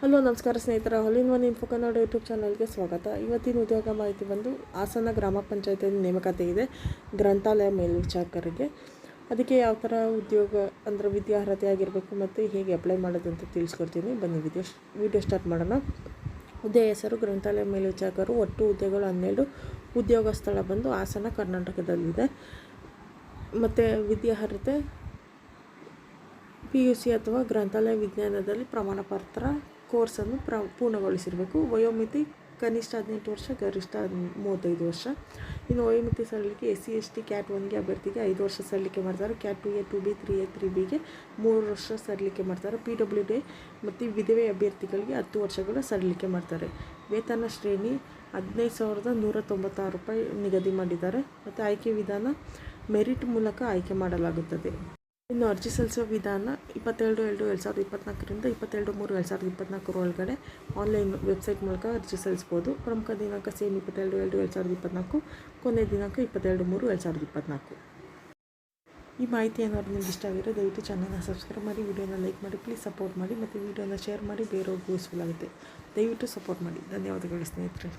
Hello, ನಮಸ್ಕಾರ ಸ್ನೇಹಿತರ. All in one info Kannada YouTube ಚಾನಲ್ಗೆ ಸ್ವಾಗತ. ಇವತ್ತಿನ ಉದ್ಯೋಗ ಮಾಹಿತಿ ಬಂದು ಹಾಸನ ಗ್ರಾಮ ಪಂಚಾಯತಿಯಲ್ಲಿ ನೇಮಕಾತಿ ಇದೆ. ಗ್ರಂಥಾಲಯ ಮೇಲ್ವಿಚಾರಕರಿಗೆ. ಅದಕ್ಕೆ ಯಾವ ಥರ ಉದ್ಯೋಗ ಅಂದರೆ ವಿದ್ಯಾರ್ಹತೆ ಆಗಿರಬೇಕು ಮತ್ತು ಹೇಗೆ ಅಪ್ಲೈ ಮಾಡೋದು ಅಂತ ತಿಳಿಸ್ಕೊಡ್ತೀನಿ. ಬನ್ನಿ ವಿಡಿಯೋ ವಿಡಿಯೋ ಸ್ಟಾರ್ಟ್ ಮಾಡೋಣ. ಹುದ್ದೆ ಹೆಸರು, ಗ್ರಂಥಾಲಯ ಮೇಲ್ವಿಚಾರಕರು. ಒಟ್ಟು ಹುದ್ದೆಗಳು ಹನ್ನೆರಡು ಉದ್ಯೋಗ ಸ್ಥಳ ಬಂದು ಹಾಸನ ಕರ್ನಾಟಕದಲ್ಲಿದೆ. ಮತ್ತು ವಿದ್ಯಾರ್ಹತೆ ಪಿ ಯು ಸಿ ಅಥವಾ ಗ್ರಂಥಾಲಯ ವಿಜ್ಞಾನದಲ್ಲಿ ಪ್ರಮಾಣ ಪತ್ರ ಕೋರ್ಸನ್ನು ಪ್ರ, ಪೂರ್ಣಗೊಳಿಸಿರಬೇಕು. ವಯೋಮಿತಿ ಕನಿಷ್ಠ ಹದಿನೆಂಟು ವರ್ಷ, ಗರಿಷ್ಠ ಮೂವತ್ತೈದು ವರ್ಷ. ಇನ್ನು ವಯೋಮಿತಿ ಸರಳಿಕೆ S C S T cat ಒನ್ಗೆ ಅಭ್ಯರ್ಥಿಗೆ ಐದು ವರ್ಷ ಸಲ್ಲಿಕೆ ಮಾಡ್ತಾರೆ. Cat two A, two B, three A, three ಬಿಗೆ ಮೂರು ವರ್ಷ ಸರಳಿಕೆ ಮಾಡ್ತಾರೆ. ಪಿ ಡಬ್ಲ್ಯೂ ಡಿ ಮತ್ತು ವಿಧವೆ ಅಭ್ಯರ್ಥಿಗಳಿಗೆ ಹತ್ತು ವರ್ಷಗಳ ಸರಳಿಕೆ ಮಾಡ್ತಾರೆ. ವೇತನ ಶ್ರೇಣಿ ಹದಿನೈದು ಸಾವಿರದ ನೂರ ತೊಂಬತ್ತಾರು ರೂಪಾಯಿ ನಿಗದಿ ಮಾಡಿದ್ದಾರೆ. ಮತ್ತು ಆಯ್ಕೆ ವಿಧಾನ ಮೆರಿಟ್ ಮೂಲಕ ಆಯ್ಕೆ ಮಾಡಲಾಗುತ್ತದೆ. ಇನ್ನು ಅರ್ಜಿ ಸಲ್ಲಿಸೋ ವಿಧಾನ ಇಪ್ಪತ್ತೆರಡು ಎರಡು ಎರಡು ಸಾವಿರದ ಇಪ್ಪತ್ನಾಲ್ಕರಿಂದ ಇಪ್ಪತ್ತೆರಡು ಮೂರು ಎರಡು ಸಾವಿರದ ಇಪ್ಪತ್ನಾಲ್ಕರ ಒಳಗಡೆ ಆನ್ಲೈನ್ ವೆಬ್ಸೈಟ್ ಮೂಲಕ ಅರ್ಜಿ ಸಲ್ಲಿಸ್ಬೋದು. ಪ್ರಮುಖ ದಿನಾಂಕ ಸೇಮ್ ಇಪ್ಪತ್ತೆರಡು ಎರಡು ಎರಡು ಸಾವಿರದ ಇಪ್ಪತ್ತ್ನಾಲ್ಕು ಕೊನೆ ದಿನಾಂಕ ಇಪ್ಪತ್ತೆರಡು ಮೂರು ಎರಡು ಸಾವಿರದ ಇಪ್ಪತ್ನಾಲ್ಕು. ಈ ಮಾಹಿತಿ ಏನಾದ್ರು ನಿಮ್ಗೆ ಇಷ್ಟ ಆಗಿರೋ ದಯವಿಟ್ಟು ಚಾನಲ್ನ ಸಬ್ಸ್ಕ್ರೈಬ್ ಮಾಡಿ ವಿಡಿಯೋನ ಲೈಕ್ ಮಾಡಿ ಪ್ಲೀಸ್ ಸಪೋರ್ಟ್ ಮಾಡಿ, ಮತ್ತು ವಿಡಿಯೋನ ಶೇರ್ ಮಾಡಿ, ಬೇರೆಯವ್ರಿಗೂ ಯೂಸ್ಫುಲ್ ಆಗುತ್ತೆ. ದಯವಿಟ್ಟು ಸಪೋರ್ಟ್ ಮಾಡಿ. ಧನ್ಯವಾದಗಳು ಸ್ನೇಹಿತರೆ.